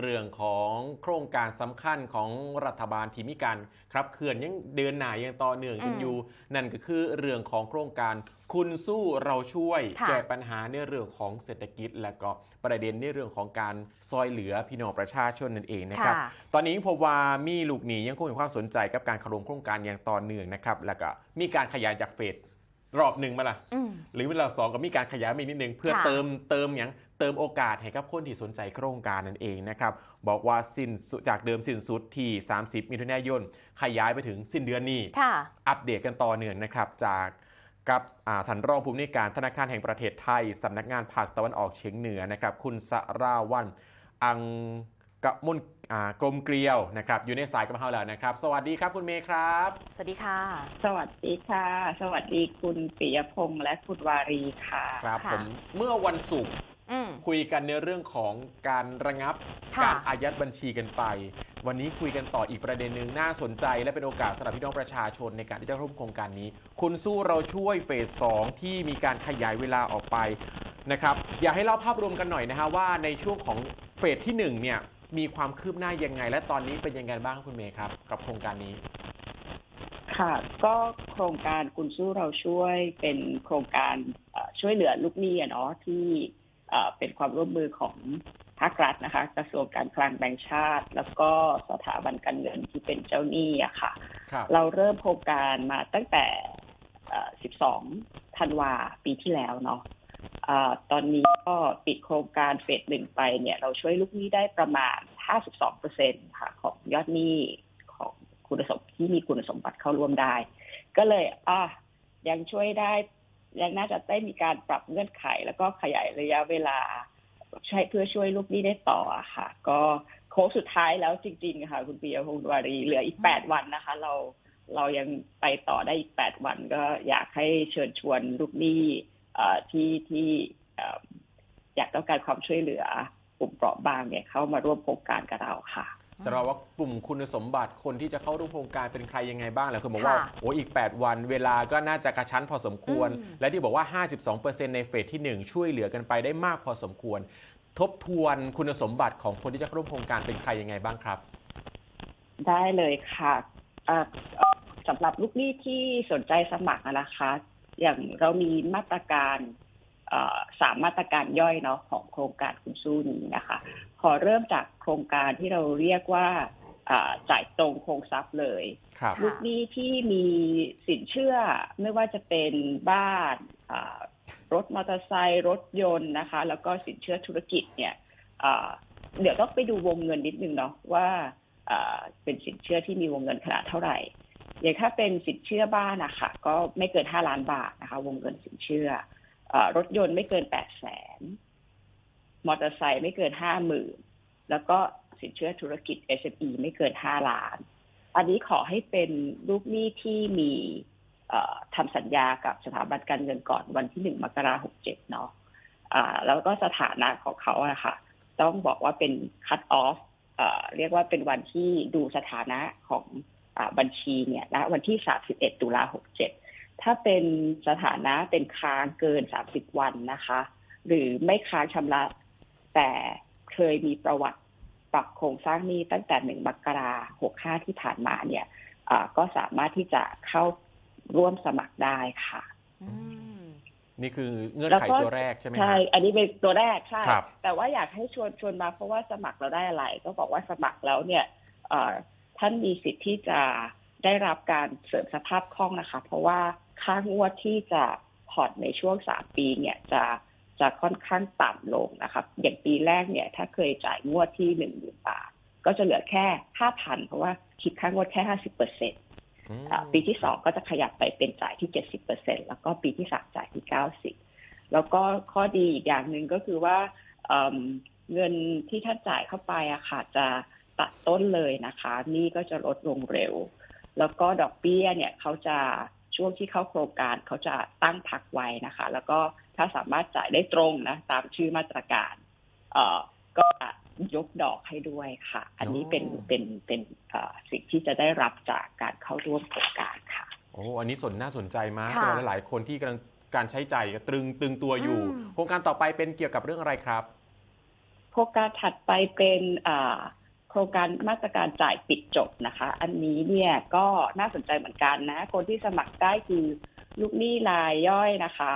เรื่องของโครงการสำคัญของรัฐบาลที่มีการครับเคลื่อนยังเดินหน้ายังต่อเนื่องกันอืมอยู่ นั่นก็คือเรื่องของโครงการคุณสู้เราช่วยค่ะแก้ปัญหาในเรื่องของเศรษฐกิจ และก็ประเด็นในเรื่องของการซอยเหลือพี่น้องประชาชนนั่นเองนะครับค่ะตอนนี้พบว่ามีลูกหนียังคงมีความสนใจกับการเข้าร่วมโครงการอย่างต่อเนื่องนะครับ แล้วก็มีการขยายจากเฟส รอบหนึ่งมาละอืมหรือเวลาสองก็มีการขยายมาอีกนิดนึง เพื่อค่ะเติมเติมอย่างเติมโอกาสให้กับคนที่สนใจโครงการนั่นเองนะครับ บอกว่าสิ้นสุดจากเดิมสิ้นสุดที่ 30 มิถุนายนขยายไปถึงสิ้นเดือนนี้ค่ะอัปเดตกันต่อเนื่องนะครับ จากกับอ่าท่านรองผู้อำนวยการธนาคารแห่งประเทศไทยสำนักงานภาคตะวันออกเฉียงเหนือนะครับ คุณสราวันอัง กมลอ่ากลมเกลียวนะครับ อยู่ในสายกับเราแล้วนะครับ สวัสดีครับคุณเมย์ครับ สวัสดีค่ะ สวัสดีค่ะ สวัสดีคุณปิยพงษ์และคุณวารีค่ะ ครับค่ะผมเมื่อวันศุกร์อืมคุยกันในเรื่องของการระงับค่ะการอายัดบัญชีกันไป วันนี้คุยกันต่ออีกประเด็นหนึ่งน่าสนใจ และเป็นโอกาสสำหรับพี่น้องประชาชนในการที่จะร่วมโครงการนี้ คุณสู้เราช่วยเฟสสองที่มีการขยายเวลาออกไปนะครับ อยากให้เล่าภาพรวมกันหน่อยนะฮะว่าในช่วงของเฟสที่หนึ่งเนี่ย มีความคืบหน้ายังไง และตอนนี้เป็นยังไงบ้างคุณเมย์ครับ กับโครงการนี้ ค่ะ ก็โครงการคุณสู้เราช่วยเป็นโครงการเอ่อช่วยเหลือลูกหนี้อะเนาะที่เอ่อเป็นความร่วมมือของภาครัฐนะคะ กระทรวงการคลังแบงก์ชาติ แล้วก็สถาบันการเงินที่เป็นเจ้าหนี้อะค่ะครับเราเริ่มโครงการมาตั้งแต่เอ่อ12 ธันวาปีที่แล้วเนาะอ่า ตอนนี้ก็ปิดโครงการเฟสหนึ่งไปเนี่ยเราช่วยลูกหนี้ได้ประมาณ 52เปอร์เซ็นค่ะของยอดหนี้ของคุณสมบัติที่มีคุณสมบัติเข้าร่วมได้ ก็เลยอะยังช่วยได้ยังน่าจะได้มีการปรับเงื่อนไข แล้วก็ขยายระยะเวลา ใช้เพื่อช่วยลูกหนี้ได้ต่อค่ะ ก็โค้งสุดท้ายแล้วจริงๆค่ะ คุณปียพงศ์วารีเหลืออีกแปดวันนะคะ เราเรายังไปต่อได้อีกแปดวันก็อยากให้เชิญชวนลูกหนี้ ที่ที่เอ่ออยากต้องการความช่วยเหลือกลุ่มเปราะบางเนี่ยเข้ามาร่วมโครงการกับเราค่ะสำหรับว่ากลุ่มคุณสมบัติคนที่จะเข้าร่วมโครงการเป็นใครยังไงบ้างหลายคนบอกว่าค่ะโอ้อีก 8 วัน เวลาก็น่าจะกระชั้นพอสมควรอืมและที่บอกว่า 52%ในเฟสที่ 1 ช่วยเหลือกันไปได้มากพอสมควร ทบทวนคุณสมบัติของคนที่จะเข้าร่วมโครงการเป็นใครยังไงบ้างครับ ได้เลยค่ะเอ่อเอ่อสำหรับลูกหนี้ที่สนใจสมัครอะนะคะ อย่างเรามีมาตรการเอ่อสามมาตรการย่อยเนาะของโครงการคุณสู้นี้นะคะ ขอเริ่มจากโครงการที่เราเรียกว่าอ่าจ่ายตรงโครงทรัพย์เลยครับค่ะลูกหนี้ที่มีสินเชื่อไม่ว่าจะเป็นบ้านอ่ารถมอเตอร์ไซค์รถยนต์นะคะ แล้วก็สินเชื่อธุรกิจเนี่ยอ่าเดี๋ยวต้องไปดูวงเงินนิดนึงเนาะว่าอ่าเป็นสินเชื่อที่มีวงเงินขนาดเท่าไหร่ อย่างถ้าเป็นสินเชื่อบ้านนะคะก็ไม่เกินห้าล้านบาทนะคะ วงเงินสินเชื่ออรถยนต์ไม่เกินแปดแสนมอเตอร์ไซค์ไม่เกินห้าหมื่นแล้วก็สินเชื่อธุรกิจ SME ไม่เกินห้าล้าน อันนี้ขอให้เป็นลูกหนี้ที่มีทำสัญญากับสถาบันการเงินก่อนวันที่หนึ่งมกราหกเจ็ดเนาะแล้วก็สถานะของเขาอะค่ะ ต้องบอกว่าเป็น cut off เอ่อเรียกว่าเป็นวันที่ดูสถานะของ บัญชีเนี่ยณวันที่ 31 ตุลา67 ถ้าเป็นสถานะเป็นค้างเกิน 30 วันนะคะ หรือไม่ค้างชำระ แต่เคยมีประวัติปรับโครงสร้างหนี้ตั้งแต่ 1 มกราหกห้าที่ผ่านมาเนี่ยอ่าก็สามารถที่จะเข้าร่วมสมัครได้ค่ะอืมนี่คือเงื่อนแล้วไขก็ตัวแรกใช่ไหมคใช่รับอันนี้เป็นตัวแรกใช่ครับแต่ว่าอยากให้ชวนชวนมาเพราะว่าสมัครเราได้อะไร ก็บอกว่าสมัครแล้วเนี่ยเอ่อ ท่านมีสิทธิ์ที่จะได้รับการเสริมสภาพคล่องนะคะ เพราะว่าค่างวดที่จะผ่อนในช่วงสามปีเนี่ยจะจะค่อนข้างต่ำลงนะครับ อย่างปีแรกเนี่ยถ้าเคยจ่ายงวดที่หนึ่งหมื่นบาท ก็จะเหลือแค่ห้าพันเพราะว่าคิดค่างวดแค่ห้าสิบเปอร์เซ็นต์อืมอ่าปีที่สองก็จะขยับไปเป็นจ่ายที่เจ็ดสิบเปอร์เซ็นแล้วก็ปีที่สามจ่ายที่เก้าสิบแล้วก็ข้อดีอีกอย่างหนึ่งก็คือว่าเอิ่มเงินที่ท่านจ่ายเข้าไปอะค่ะจะ ตัดต้นเลยนะคะหนี่ก็จะลดลงเร็ว แล้วก็ดอกเบี้ยเนี่ยเขาจะช่วงที่เข้าโครงการเขาจะตั้งพักไว้นะคะ แล้วก็ถ้าสามารถจ่ายได้ตรงนะตามชื่อมาตรการ เอ่อก็จะยกดอกให้ด้วยค่ะ อันนี้เป็นอ๋อเป็นเป็นเอ่อสิ่งที่จะได้รับจากการเข้าร่วมโครงการค่ะ โอ้อันนี้สนน่าสนใจมากค่ะสำหรับหลายๆคนที่กำลังการใช้จ่ายตรึงตึงตัวอยู่อืมโครงการต่อไปเป็นเกี่ยวกับเรื่องอะไรครับครงการถัดไปเป็นอ่าโครงการมาตรการจ่ายปิดจบนะคะ อันนี้เนี่ยก็น่าสนใจเหมือนกันนะ คนที่สมัครได้คือลูกหนี้รายย่อยนะคะ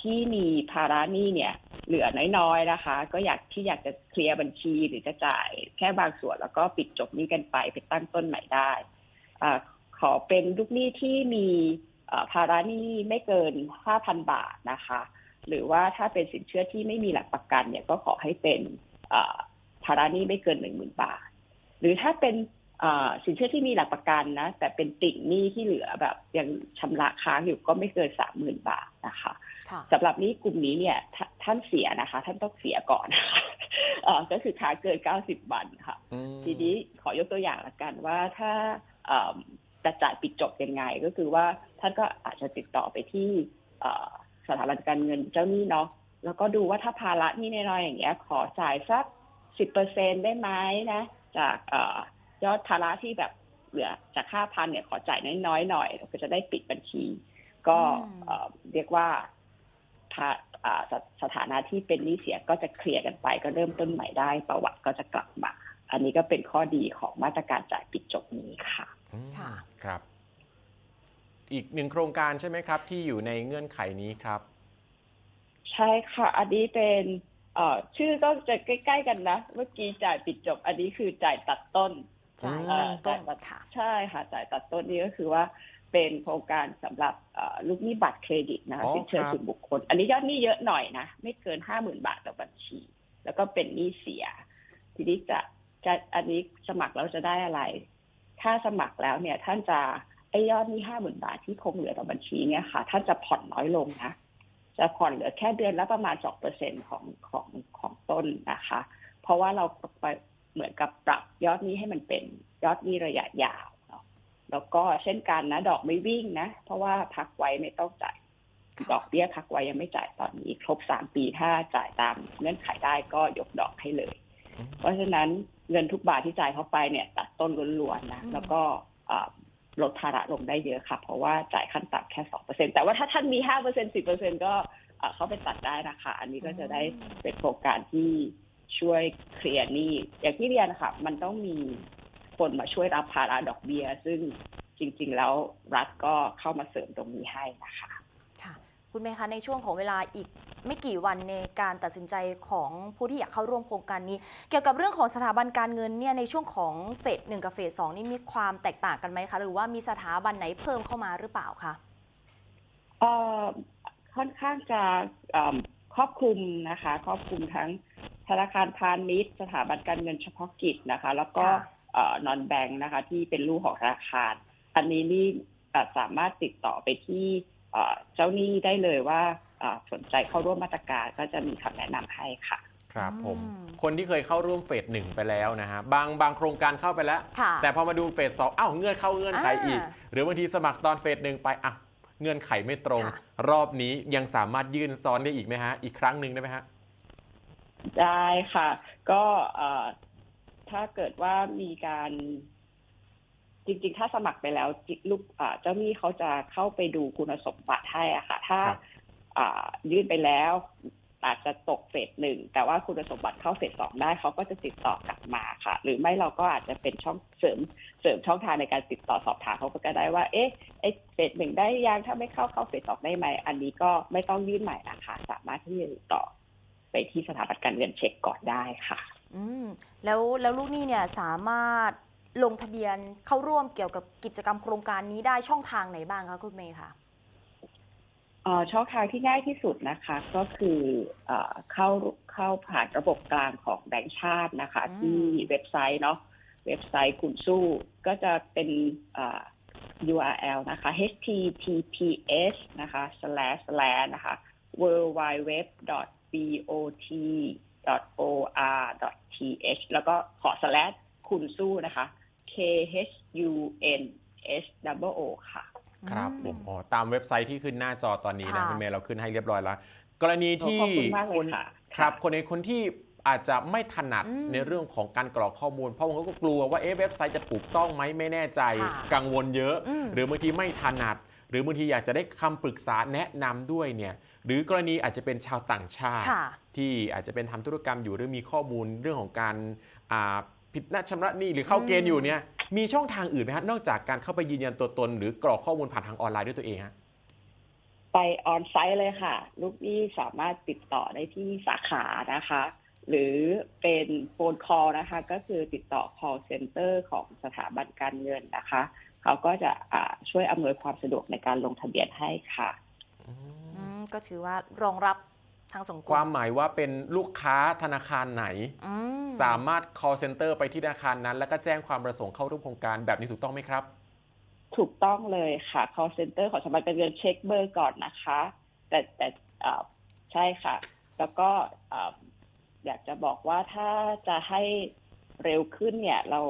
ที่มีภาระหนี้เนี่ย เหลือน้อยๆนะคะ ก็อยากที่อยากจะเคลียร์บัญชีหรือจะจ่ายแค่บางส่วนแล้วก็ปิดจบหนี้กันไปไปตั้งต้นใหม่ได้อขอเป็นลูกหนี้ที่มีภาระหนี้ไม่เกิน 5,000 บาทนะคะ หรือว่าถ้าเป็นสินเชื่อที่ไม่มีหลักประกันเนี่ยก็ขอให้เป็น ภาระหนี้ไม่เกิน10,000บาท หรือถ้าเป็นอ่าสินเชื่อที่มีหลักประกันนะ แต่เป็นติ่งหนี้ที่เหลือแบบยังชำระค้างอยู่ก็ไม่เกิน30,000บาทนะคะค่ะสำหรับนี้กลุ่มนี้เนี่ยทท่านเสียนะคะ ท่านต้องเสียก่อนนะคะเอ่อก็คือค้างเกิน90วันค่ะอืมทีนี้ขอยกตัวอย่างละกันว่าถ้าเอิ่มจะจ่ายปิดจบยังไง ก็คือว่าท่านก็อาจจะติดต่อไปที่เอ่อสถาบันการเงินเจ้าหนี้เนาะแล้วก็ดูว่าถ้าภาระหนี้น้อยๆอย่างเงี้ย ขอจ่ายสัก สิบเปอร์เซ็นได้ไหมนะ จากเอ่อยอดภาระที่แบบเหลือจากห้าพันเนี่ยขอจ่ายน้อยๆหน่อยเราก็จะได้ปิดบัญชี ก็อืมเอ่อเรียกว่าภาอ่าสสถานะที่เป็นหนี้เสียก็จะเคลียร์กันไป ก็เริ่มต้นใหม่ได้ ประวัติก็จะกลับมา อันนี้ก็เป็นข้อดีของมาตรการจ่ายปิดจบนี้ค่ะอืมค่ะครับ อีกหนึ่งโครงการใช่ไหมครับ ที่อยู่ในเงื่อนไขนี้ครับ ใช่ค่ะ อันนี้เป็น เอ่อชื่อก็จะใกล้ ๆ กันนะ เมื่อกี้จ่ายปิดจบ อันนี้คือจ่ายตัดต้นจ่ายอืมเงินต้นจ่ายค่ะใช่ค่ะจ่ายตัดต้นนี่ก็คือว่าเป็นโครงการสำหรับเอ่อลูกหนี้บัตรเครดิตนะคะอ๋อสินเชื่อครับส่วนบุคคล อันนี้ยอดหนี้เยอะหน่อยนะ ไม่เกินห้าหมื่นบาทต่อบัญชี แล้วก็เป็นหนี้เสีย ทีนี้จะจะอันนี้สมัครแล้วจะได้อะไร ถ้าสมัครแล้วเนี่ยท่านจะไอ้ยอดหนี้ห้าหมื่นบาทที่คงเหลือต่อบัญชีเนี่ยค่ะท่านจะผ่อนน้อยลงนะ จะผ่อนเหลือแค่เดือนละประมาณสองเปอร์เซ็นของของของต้นนะคะ เพราะว่าเราไปเหมือนกับปรับยอดหนี้ให้มันเป็นยอดหนี้ระยะยาวเนาะแล้วก็เช่นกันนะ ดอกไม่วิ่งนะ เพราะว่าพักไว้ไม่ต้องจ่ายค่ะดอกเบี้ยพักไว้ยังไม่จ่ายตอนนี้ ครบสามปีถ้าจ่ายตามเงื่อนไขได้ก็ยกดอกให้เลยอืมเพราะฉะนั้นเงินทุกบาทที่จ่ายเข้าไปเนี่ย ตัดต้นล้วนๆนะอืมแล้วก็อ่า ลดภาระลงได้เยอะค่ะ เพราะว่าจ่ายขั้นต่ำแค่สองเปอร์เซ็นแต่ว่าถ้าท่านมีห้าเปอร์เซ็นสิบเปอร์เซ็นก็เข้าไปตัดได้นะคะ อันนี้ก็จะได้เป็นโครงการที่ช่วยเคลียร์หนี้อย่างที่เรียนนะคะมันต้องมีคนมาช่วยรับภาระดอกเบี้ยซึ่งจริง ๆ แล้วรัฐก็เข้ามาเสริมตรงนี้ให้นะคะ ค่ะ คุณเมย์คะในช่วงของเวลาอีก ไม่กี่วันในการตัดสินใจของผู้ที่อยากเข้าร่วมโครงการนี้ เกี่ยวกับเรื่องของสถาบันการเงินเนี่ยในช่วงของเฟสหนึ่งกับเฟสสองนี่มีความแตกต่างกันไหมคะ หรือว่ามีสถาบันไหนเพิ่มเข้ามาหรือเปล่าคะเอ่อค่อนข้างจะเอิ่มครอบคลุมนะคะ ครอบคลุมทั้งธนาคารพาณิชย์สถาบันการเงินเฉพาะกิจนะคะ แล้วก็ค่ะนอนแบงค์นะคะ ที่เป็นลูกของธนาคาร อันนี้นี่เอ่อสามารถติดต่อไปที่เอ่อเจ้าหนี้ได้เลยว่าเอ่อ สนใจเข้าร่วมมาตรการก็จะมีคำแนะนำให้ค่ะ ครับผม อืมคนที่เคยเข้าร่วมเฟสหนึ่งไปแล้วนะฮะบางบางโครงการเข้าไปแล้ว ค่ะแต่พอมาดูเฟสสองอ้าวเงื่อนเข้าเงื่อนไขอีก อ่าหรือบางทีสมัครตอนเฟสหนึ่งไปอะเงื่อนไขไม่ตรง ค่ะ รอบนี้ยังสามารถยื่นซ้อนได้อีกไหมฮะ อีกครั้งหนึ่งได้ไหมฮะ ได้ค่ะ ก็เอ่อถ้าเกิดว่ามีการ จริง ๆ ถ้าสมัครไปแล้วจิลูกอ่าเจ้าหนี้เขาจะเข้าไปดูคุณสมบัติให้อะค่ะ ถ้าครับอ่า ยื่นไปแล้วอาจจะตกเฟสหนึ่งแต่ว่าคุณสมบัติเข้าเฟสสองได้เขาก็จะติดต่อกลับมาค่ะ หรือไม่เราก็อาจจะเป็นช่องเสริมเสริมช่องทางในการติดต่อสอบถามเขาก็ได้ว่า เอ๊ะไอเฟสหนึ่งได้ยังถ้าไม่เข้าเข้าเฟสสองได้ไหมอันนี้ก็ไม่ต้องยื่นใหม่นะคะสามารถที่จะติดต่อไปที่สถาบันการเงินเช็คก่อนได้ค่ะ อืมแล้วแล้วลูกหนี้เนี่ยสามารถลงทะเบียนเข้าร่วมเกี่ยวกับกิจกรรมโครงการนี้ได้ช่องทางไหนบ้างคะคุณเมย์คะ ช่องทางที่ง่ายที่สุดนะคะ ก็คือเอ่อเข้าเข้าผ่านระบบกลางของแบงก์ชาตินะคะอืมที่เว็บไซต์เนาะเว็บไซต์คุณสู้ก็จะเป็นเอ่อ URL นะคะ https นะคะ slash slash นะคะ worldwideweb.bot.or.th แล้วก็ขอ slash คุณสู้นะคะ k h u n s o o ค่ะ ครับอืผมอ๋อตามเว็บไซต์ที่ขึ้นหน้าจอตอนนี้นะค่ะคุณเมย์เราขึ้นให้เรียบร้อยแล้ว กรณีที่ขอบคุณมากเลยคนค่ะครับค่ะคนในคนที่อาจจะไม่ถนัดอืมในเรื่องของการกรอกข้อมูล เพราะบางคนก็กลัวว่าเอ๊ะเว็บไซต์จะถูกต้องไหมไม่แน่ใจค่ะกังวลเยอะอืมหรือบางทีไม่ถนัด หรือบางทีอยากจะได้คำปรึกษาแนะนำด้วยเนี่ยหรือกรณีอาจจะเป็นชาวต่างชาติค่ะที่อาจจะเป็นทำธุรกรรมอยู่หรือมีข้อมูลเรื่องของการอ่า ผิดนัดชำระหนี้หรือเข้าเกณฑ์อยู่เนี่ยมีช่องทางอื่นไหมฮะนอกจากการเข้าไปยืนยันตัวตน หรือกรอกข้อมูลผ่านทางออนไลน์ด้วยตัวเองฮะไปออนไซต์เลยค่ะ ลูกหนี้สามารถติดต่อได้ที่สาขานะคะ หรือเป็นโฟนคอลนะคะ ก็คือติดต่อ call center ของสถาบันการเงินนะคะ เขาก็จะอ่าช่วยอำนวยความสะดวกในการลงทะเบียนให้ค่ะอืมก็ถือว่ารองรับ ทางสังคมความหมายว่าเป็นลูกค้าธนาคารไหน อืมสามารถ call center ไปที่ธนาคารนั้น แล้วก็แจ้งความประสงค์เข้าร่วมโครงการแบบนี้ถูกต้องไหมครับ ถูกต้องเลยค่ะ call center ของสถาบันการเงินเช็คเบอร์ก่อนนะคะ แต่แต่เอ่อใช่ค่ะ แล้วก็เอ่ออยากจะบอกว่าถ้าจะให้เร็วขึ้นเนี่ย เรา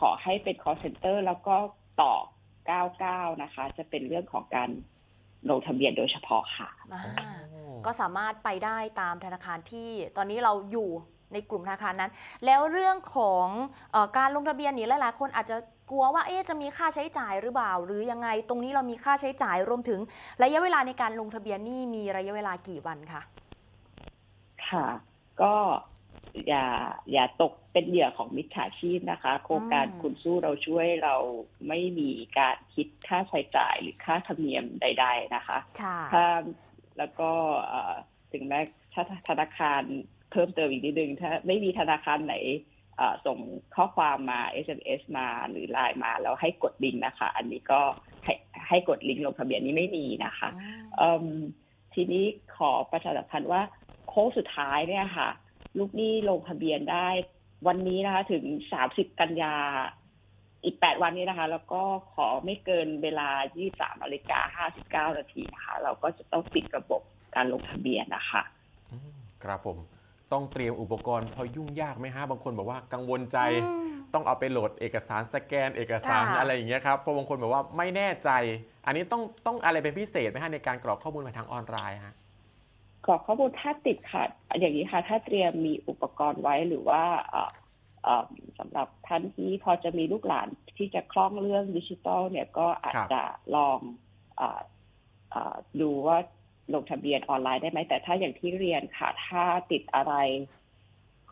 ขอให้เป็น call center แล้วก็ต่อ 99 นะคะ จะเป็นเรื่องของการ ลงทะเบียนโดยเฉพาะค่ะอ่าก็สามารถไปได้ตามธนาคารที่ตอนนี้เราอยู่ในกลุ่มธนาคารนั้น แล้วเรื่องของเออการลงทะเบียนนี้หลายๆคนอาจจะกลัวว่าเอ๊ะจะมีค่าใช้จ่ายหรือเปล่า หรือยังไงตรงนี้เรามีค่าใช้จ่ายรวมถึง ระยะเวลาในการลงทะเบียนนี่มีระยะเวลากี่วันคะค่ะ ก็ อย่าอย่าตกเป็นเหยื่อของมิจฉาชีพนะคะ โครงการอืมคุณสู้เราช่วยเราไม่มีการคิดค่าใช้จ่ายหรือค่าธรรมเนียมใด ๆนะคะค่ะถ้าแล้วก็เอ่อถึงแม้ถ้าธนาคารเพิ่มเติมอีกนิดนึงถ้าไม่มีธนาคารไหนเอ่อส่งข้อความมา SMS มาหรือไลน์มาแล้วให้กดลิงก์นะคะ อันนี้ก็ให้ให้กดลิงก์ลงทะเบียนนี้ไม่มีนะคะเอิ่มทีนี้ขอประชาสัมพันธ์ว่าโค้งสุดท้ายเนี่ยค่ะ ลูกหนี้ลงทะเบียนได้ วันนี้นะคะ ถึง30กันยาอีก8วันนี้นะคะ แล้วก็ขอไม่เกินเวลา23นาฬิกา59นาทีนะคะ เราก็จะต้องปิดระบบการลงทะเบียนนะคะอืมครับผมต้องเตรียมอุปกรณ์พอยุ่งยากไหมฮะบางคนบอกว่ากังวลใจอืมต้องเอาไปโหลดเอกสารสแกน เอกสารค่ะอะไรอย่างเงี้ยครับเพราะบางคนบอกว่าไม่แน่ใจ อันนี้ต้องต้องอะไรเป็นพิเศษไหมฮะในการกรอกข้อมูลผ่านทางออนไลน์ฮะ ขอข้อมูลถ้าติดขัดอย่างนี้ค่ะ ถ้าเตรียมมีอุปกรณ์ไว้หรือว่าเอ่อเอ่อสำหรับท่านที่พอจะมีลูกหลานที่จะคล่องเรื่องดิจิทัลเนี่ยก็อาจครับจะลองเอ่อเอ่อดูว่าลงทะเบียนออนไลน์ได้ไหม แต่ถ้าอย่างที่เรียนค่ะ ถ้าติดอะไร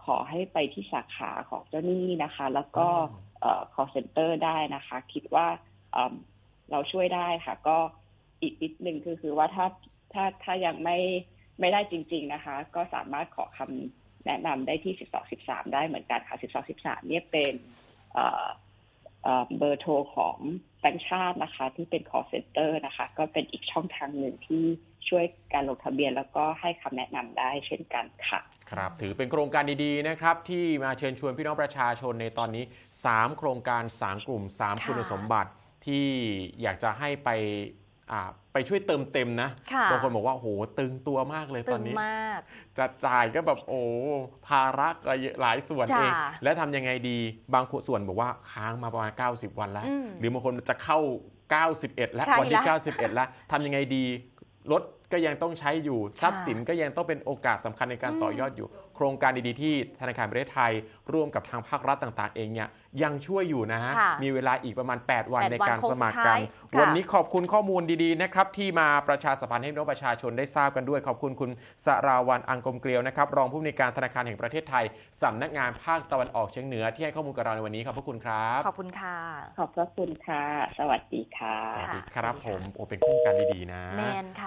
ขอให้ไปที่สาขาของเจ้าหนี้นะคะ แล้วก็เอ่อ call center ได้นะคะ คิดว่าเอิ่มเราช่วยได้ค่ะ ก็อีกนิดนึงคือคือว่าถ้าถ้าถ้ายังไม่ ไม่ได้จริง ๆนะคะ ก็สามารถขอคำแนะนำได้ที่ 12 13 ได้เหมือนกันค่ะ 12 13 เนี่ยเป็นเอ่อเอ่อเบอร์โทรของแบงค์ชาตินะคะ ที่เป็น call center นะคะ ก็เป็นอีกช่องทางหนึ่งที่ช่วยการลงทะเบียนแล้วก็ให้คำแนะนำได้เช่นกันค่ะ ครับ ถือเป็นโครงการดีๆนะครับ ที่มาเชิญชวนพี่น้องประชาชนในตอนนี้ 3 โครงการ 3 กลุ่ม 3ค่ะคุณสมบัติที่อยากจะให้ไปอ่า ไปช่วยเติมเต็มนะค่ะบางคนบอกว่าโอ้โหตึงตัวมากเลยตตึอนงนี้มากจะจ่ายก็แบบโอ้ภาระก็เยอะหลายส่วนจ้ะเอง แล้วทำยังไงดีบางส่วนบอกว่าค้างมาประมาณ 90 วันแล้วอืมหรือบางคนจะเข้า 91 แล้วใช่วันที่ละ91 แล้วทำยังไงดีรถ ก็ยังต้องใช้อยู่ทรัพย์สินก็ยังต้องเป็นโอกาสสำคัญในการอืมต่อยอดอยู่ โครงการดีๆที่ธนาคารประเทศไทย ร่วมกับทางภาครัฐต่างๆ เองเนี่ยยังช่วยอยู่นะฮะค่ะมีเวลาอีกประมาณ 8 วันแปดในวันการโค้งสมัครสุดกัท้านยค่ะวันนี้ขอบคุณข้อมูลดีๆนะครับที่มาประชาสัมพันธ์ให้พี่น้องประชาชนได้ทราบกันด้วย ขอบคุณคุณสราวันอังกลมเกลียวนะครับรองผู้อำนวยการธนาคารแห่งประเทศไทยสำนักงานภาคตะวันออกเฉียงเหนือที่ให้ข้อมูลกับเราในวันนี้ขอบพระคุณครับขอบคุณค่ะขอบพระคุณค่ะ สวัสดีค่ะสวัสดีค่ะครับสวัสดีผค่ะมโอ้เป็นโครงการดีๆนะแมนค่ะ